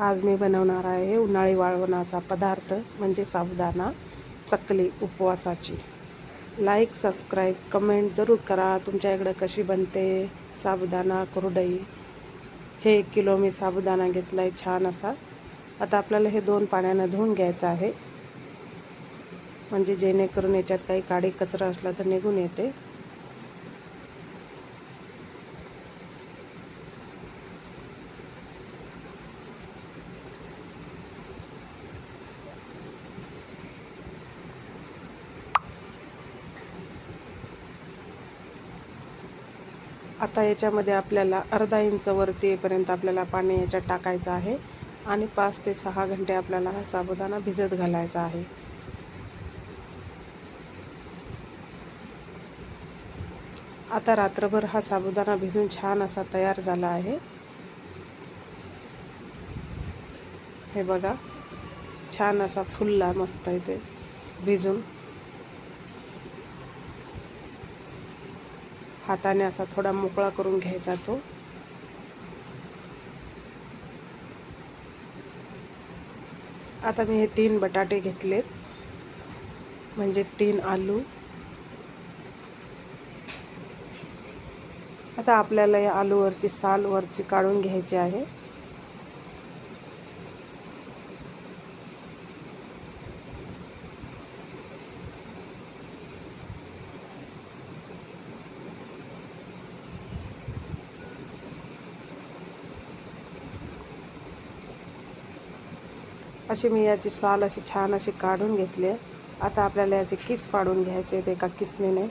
आज मी बनवणार आहे उन्हाळी वाळवणाचा पदार्थ म्हणजे साबुदाणा चकली उपवासाची. लाईक सबस्क्राईब कमेंट जरूर करा. तुमच्या इकडं कशी बनते? साबुदाणा कुरडई. हे एक किलो मी साबुदाणा घेतला आहे छान असा. आता आपल्याला हे दोन पाण्यानं धुवून घ्यायचं आहे. म्हणजे जेणेकरून याच्यात काही काडी कचरा असला तर निघून येते. आता याच्यामध्ये आपल्याला अर्धा इंच वरती येईपर्यंत आपल्याला पाणी याच्यात टाकायचं आहे. आणि पाच ते सहा घंटे आपल्याला हा साबुदाणा भिजत घालायचा आहे. आता रात्रभर हा साबुदाणा भिजून छान असा तयार झाला आहे. हे बघा छान असा फुलला मस्त इथे भिजून. हाताने असा थोडा मोकळा करून घ्यायचा तो. आता मी हे तीन बटाटे घेतलेत. म्हणजे तीन आलू. आता आपल्याला या आलूवरची साल वरची काढून घ्यायची आहे. अशी मी याची साल अशी छान अशी काढून घेतली आहे. आता आपल्याला याचे किस पाडून घ्यायचे आहेत एका किसनीने.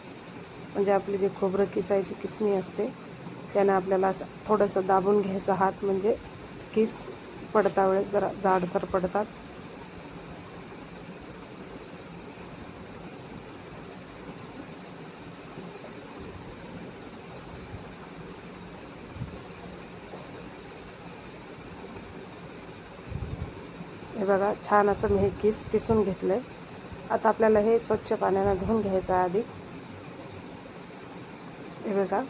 म्हणजे आपली जी खोबरं किसायची किसणी असते त्याने आपल्याला असं थोडंसं दाबून घ्यायचा हात. म्हणजे किस पडता वेळेस जरा जाडसर पडतात. बघा छान असं मी हे किस किसून घेतलं आहे आता आपल्याला हे स्वच्छ पाण्यानं धुवून घ्यायचं आहे आधी. हे बघा.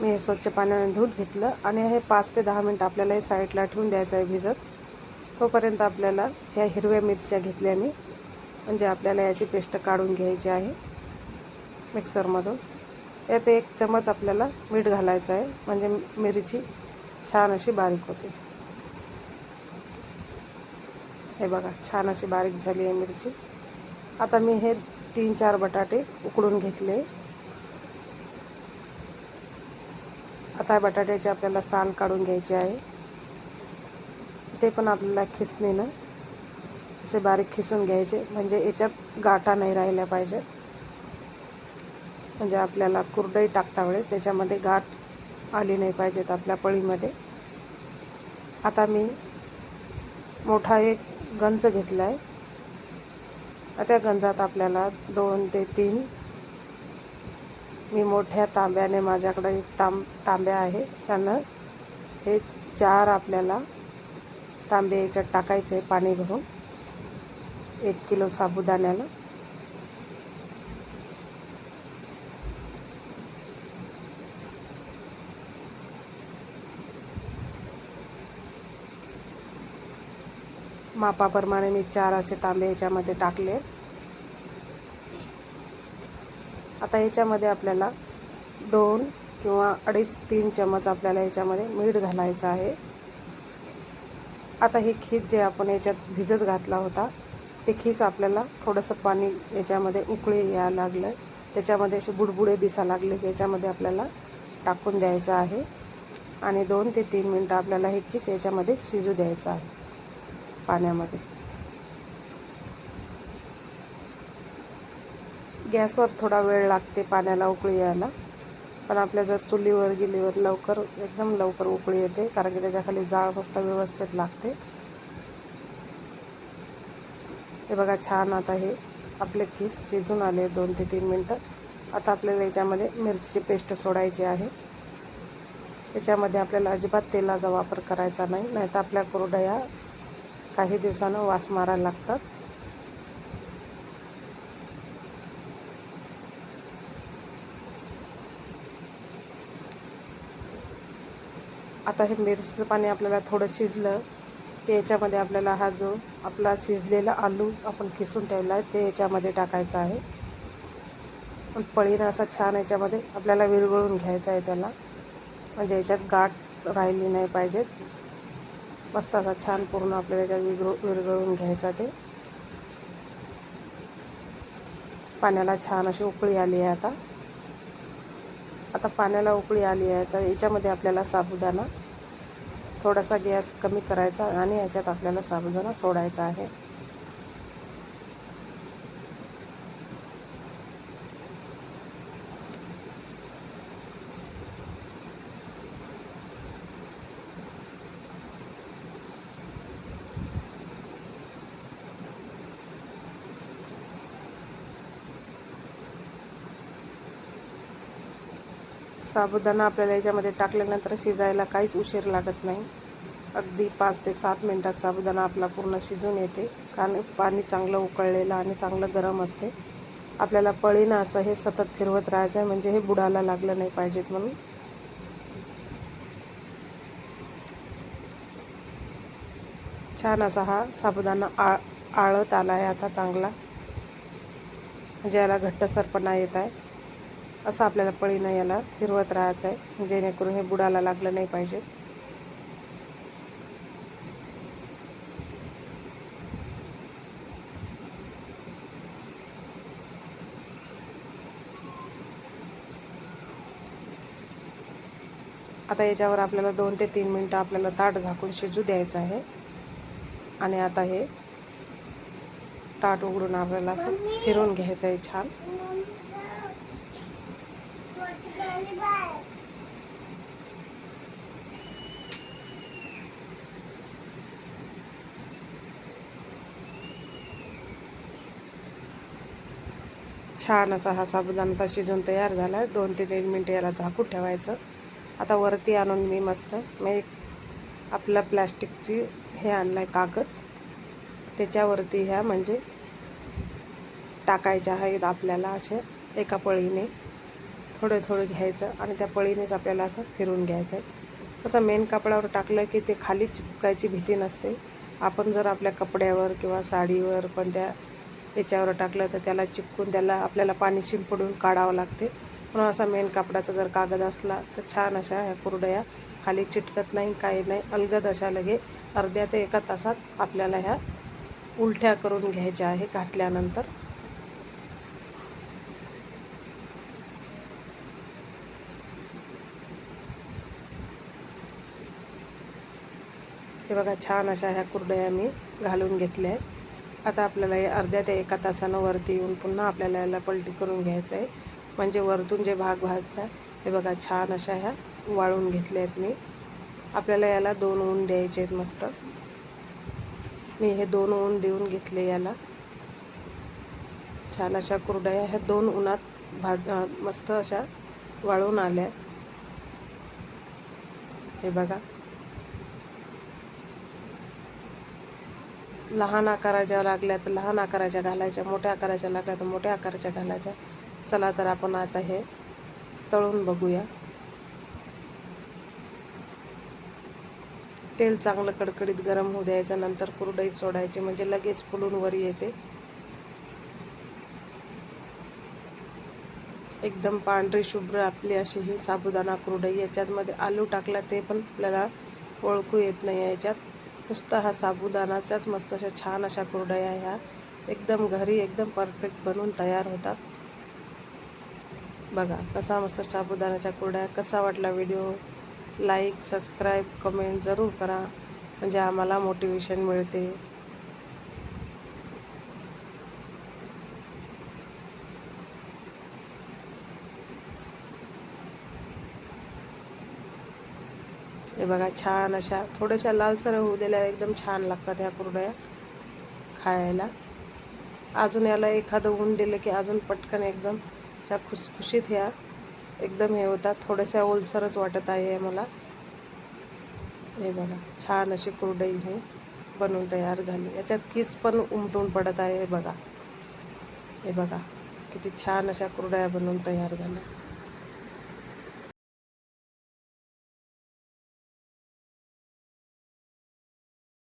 मी हे स्वच्छ पाण्याने धुवून घेतलं आणि हे पाच ते दहा मिनटं आपल्याला हे साईडला ठेवून द्यायचं आहे भिजत. तोपर्यंत आपल्याला ह्या हिरव्या मिरच्या घेतल्या मी. म्हणजे आपल्याला याची पेस्ट काढून घ्यायची आहे मिक्सरमधून. यात एक चमच आपल्याला मीठ घालायचं आहे. म्हणजे मिरची छान अशी बारीक होते. हे बघा छान अशी बारीक झाली आहे मिरची. आता मी हे तीन चार बटाटे उकडून घेतले. आता बटाट्याची आपल्याला साल काढून घ्यायची आहे. ते पण आपल्याला खिसणीनं असे बारीक खिसून घ्यायचे. म्हणजे याच्यात गाठा नाही राहिल्या पाहिजे. म्हणजे आपल्याला कुरडई टाकता वेळेस त्याच्यामध्ये गाठ आली नाही पाहिजेत आपल्या पळीमध्ये. आता मी मोठा एक गंज घेतला आहे त्या गंजात आपल्याला दोन ते तीन मी मोठ्या तांब्याने माझ्याकडे एक तांब तांब्या आहे. त्यानं हे चार आपल्याला तांबे याच्यात टाकायचे पाणी भरून. एक किलो साबुदाण्याला. मापाप्रमाणे मी चार असे तांबे याच्यामध्ये टाकले. आता याच्यामध्ये आपल्याला दोन किंवा अडीच तीन चमच आपल्याला याच्यामध्ये मीठ घालायचं आहे. आता हे खीस जे आपण याच्यात भिजत घातला होता ते खीस आपल्याला थोडंसं पाणी याच्यामध्ये उकळे यायला लागलं. त्याच्यामध्ये असे बुडबुडे दिसा लागले याच्यामध्ये आपल्याला टाकून द्यायचं आहे. आणि दोन ते तीन मिनटं आपल्याला हे खीस याच्यामध्ये शिजू द्यायचं आहे. पाण्यामध्ये. गॅसवर थोडा वेळ लागते पाण्याला उकळी यायला. पण आपल्या जर चुलीवर गिलीवर लवकर एकदम लवकर उकळी येते कारण की त्याच्याखाली जाळ मस्त व्यवस्थित लागते. हे बघा छान आता हे आपले किस शिजून आले दोन ते तीन मिनटं. आता आपल्याला याच्यामध्ये मिरचीची पेस्ट सोडायची आहे. याच्यामध्ये आपल्याला अजिबात तेलाचा वापर करायचा नाही नाहीतर आपल्या कोरड्या काही दिवसानं वास मारायला लागतात. आता हे मिरचीचं पाणी आपल्याला थोडं शिजलं की याच्यामध्ये आपल्याला हा जो आपला शिजलेला आलू आपण किसून ठेवला आहे ते याच्यामध्ये टाकायचं आहे. पण पळीनं असा छान याच्यामध्ये आपल्याला विरघळून घ्यायचा आहे त्याला. म्हणजे याच्यात गाठ राहिली नाही पाहिजेत. मस्त असा छान पूर्ण आपल्याला याच्यात विरघ विरघळून घ्यायचा ते. पाण्याला छान अशी उकळी आली आहे आता. आता पाण्याला उकळी आली आहे तर याच्यामध्ये आपल्याला साबुदाणा थोडासा गॅस कमी करायचा आणि याच्यात आपल्याला साबुदाणा सोडायचा आहे. साबुदाणा आपल्याला याच्यामध्ये टाकल्यानंतर शिजायला काहीच उशीर लागत नाही. अगदी पाच ते सात मिनटात साबुदाणा आपला पूर्ण शिजून येते. कारण पाणी चांगलं उकळलेलं आणि चांगलं गरम असते. आपल्याला पळीनं असं हे सतत फिरवत राहायचं आहे. म्हणजे हे बुडाला लागलं नाही पाहिजेत म्हणून. छान असा हा साबुदाणा आळ आळत आला आहे आता चांगला. म्हणजे याला घट्टसरपणा येत आहे. असं आपल्याला पळीनं याला फिरवत राहायचं आहे. जेणेकरून हे बुडाला लागलं नाही पाहिजे. आता याच्यावर आपल्याला दोन ते तीन मिनटं आपल्याला ताट झाकून शिजू द्यायचं आहे. आणि आता हे ताट उघडून आपल्याला असं फिरून घ्यायचं आहे छान. छान असा हा साबुदाणा शिजून तयार झाला आहे दोन ते तीन मिनटं याला झाकून ठेवायचं. आता वरती आणून मी मस्त मी एक आपला प्लॅस्टिकची हे आणलं आहे कागद. त्याच्यावरती ह्या म्हणजे टाकायच्या आहेत आपल्याला असे एका पळीने. थोडं थोडं घ्यायचं आणि त्या पळीनेच आपल्याला असं फिरून घ्यायचं आहे. तसं मेन कपड्यावर टाकलं की ते खाली चिपकायची भीती नसते. आपण जर आपल्या कपड्यावर किंवा साडीवर पण त्या याच्यावर टाकलं तर त्याला चिपकून त्याला आपल्याला पाणी शिंपडून काढावं लागते. म्हणून असा मेन कापडाचा जर कागद असला तर छान अशा ह्या कुरडया खाली चिटकत नाही काही नाही. अलगद अशा लगे अर्ध्या ते एका तासात आपल्याला ह्या उलट्या करून घ्यायच्या आहे घातल्यानंतर. हे बघा छान अशा ह्या कुरडया मी घालून घेतल्या आहेत. आता आपल्याला हे अर्ध्या ते एका तासानं वरती येऊन पुन्हा आपल्याला याला पलटी करून घ्यायचं आहे. म्हणजे वरतून जे भाग भाजला हे बघा छान अशा ह्या वाळून घेतल्या आहेत मी. आपल्याला याला दोन ऊन द्यायचे आहेत मस्त. मी हे दोन ऊन देऊन घेतले याला. छान अशा कुरडया ह्या दोन उन्हात भाज मस्त अशा वाळून आल्या. हे बघा लहान आकाराच्या लागल्या तर लहान आकाराच्या घालायच्या मोठ्या आकाराच्या लागल्या तर मोठ्या आकाराच्या घालायच्या. चला तर आपण आता हे तळून बघूया. तेल चांगलं कडकडीत गरम होऊ द्यायचं नंतर कुरडईत सोडायची म्हणजे लगेच फुलून वर येते. एकदम पांढरी शुभ्र आपली अशी ही साबुदाणा कुरडई याच्यातमध्ये आलू टाकला ते पण आपल्याला ओळखू येत नाही याच्यात. नुसता हा साबुदाणाच्याच मस्त अशा छान अशा कुरडया ह्या एकदम घरी एकदम परफेक्ट बनवून तयार होतात. बघा कसा मस्त साबुदाण्याच्या कुरड्या कसा वाटला व्हिडिओ? लाईक सबस्क्राईब कमेंट जरूर करा. म्हणजे आम्हाला मोटिवेशन मिळते. हे बघा छान अशा थोड्याशा लालसर होऊ दिल्या एकदम छान लागतात ह्या कुरड्या खायला. अजून याला एखादं ऊन दिलं की अजून पटकन एकदम त्या खुसखुशीत ह्या एकदम हे होतात. थोड्याशा ओलसरच वाटत आहे मला. हे बघा छान अशी कुरडई हे बनवून तयार झाली. याच्यात किस पण उमटून पडत आहे हे बघा. हे बघा किती छान अशा कुरड्या बनवून तयार झाल्या.